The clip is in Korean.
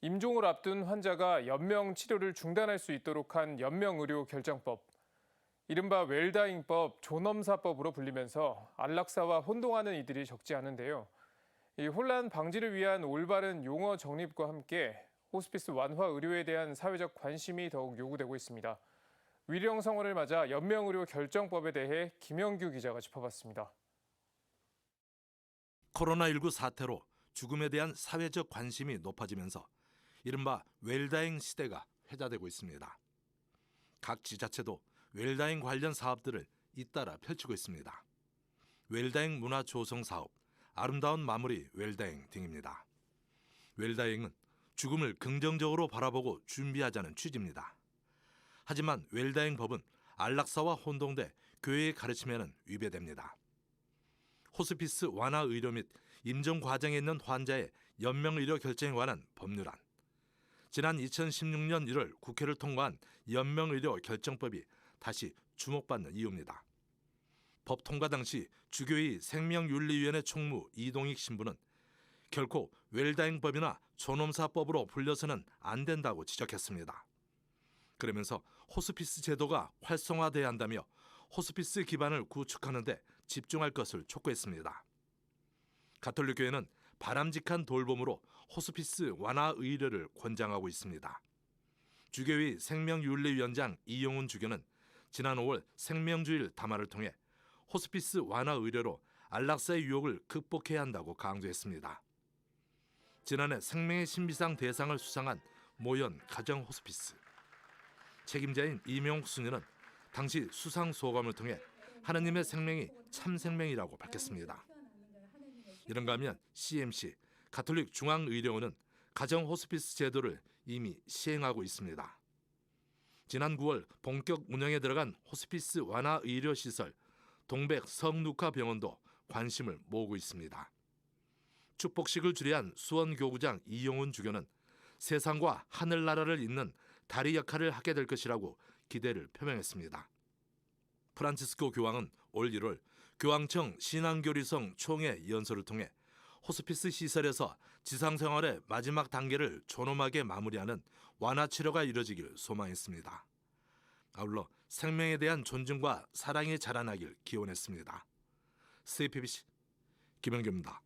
임종을 앞둔 환자가 연명 치료를 중단할 수 있도록 한 연명의료 결정법. 이른바 웰다잉법, 존엄사법으로 불리면서 안락사와 혼동하는 이들이 적지 않은데요. 이 혼란 방지를 위한 올바른 용어 정립과 함께 호스피스 완화 의료에 대한 사회적 관심이 더욱 요구되고 있습니다. 위령 성원을 맞아 연명의료 결정법에 대해 김영규 기자가 짚어봤습니다. 코로나19 사태로 죽음에 대한 사회적 관심이 높아지면서 이른바 웰다잉 시대가 회자되고 있습니다. 각 지자체도 웰다잉 관련 사업들을 잇따라 펼치고 있습니다. 웰다잉 문화 조성 사업, 아름다운 마무리 웰다잉 등입니다. 웰다잉은 죽음을 긍정적으로 바라보고 준비하자는 취지입니다. 하지만 웰다잉 법은 안락사와 혼동돼 교회의 가르침에는 위배됩니다. 호스피스 완화 의료 및 임종 과정에 있는 환자의 연명 의료 결정에 관한 법률안. 지난 2016년 1월 국회를 통과한 연명 의료 결정법이 다시 주목받는 이유입니다. 법 통과 당시 주교의 생명윤리위원회 총무 이동익 신부는 결코 웰다잉법이나 존엄사법으로 불려서는 안 된다고 지적했습니다. 그러면서 호스피스 제도가 활성화돼야 한다며 호스피스 기반을 구축하는 데 집중할 것을 촉구했습니다. 가톨릭 교회는 바람직한 돌봄으로 호스피스 완화 의료를 권장하고 있습니다. 주교의 생명윤리위원장 이용훈 주교는 지난 5월 생명주일 담화를 통해 호스피스 완화 의료로 안락사의 유혹을 극복해야 한다고 강조했습니다. 지난해 생명의 신비상 대상을 수상한 모연 가정 호스피스 책임자인 이명옥 수녀는 당시 수상 소감을 통해 하느님의 생명이 참 생명이라고 밝혔습니다. 이런가 하면 CMC 가톨릭 중앙의료원은 가정 호스피스 제도를 이미 시행하고 있습니다. 지난 9월 본격 운영에 들어간 호스피스 완화 의료 시설 동백 성루카 병원도 관심을 모으고 있습니다. 축복식을 주례한 수원 교구장 이용훈 주교는 세상과 하늘나라를 잇는 다리 역할을 하게 될 것이라고 기대를 표명했습니다. 프란치스코 교황은 올 1월 교황청 신앙교리성 총회 연설을 통해 호스피스 시설에서 지상생활의 마지막 단계를 존엄하게 마무리하는 완화 치료가 이뤄지길 소망했습니다. 아울러 생명에 대한 존중과 사랑이 자라나길 기원했습니다. CPBC 김영규입니다.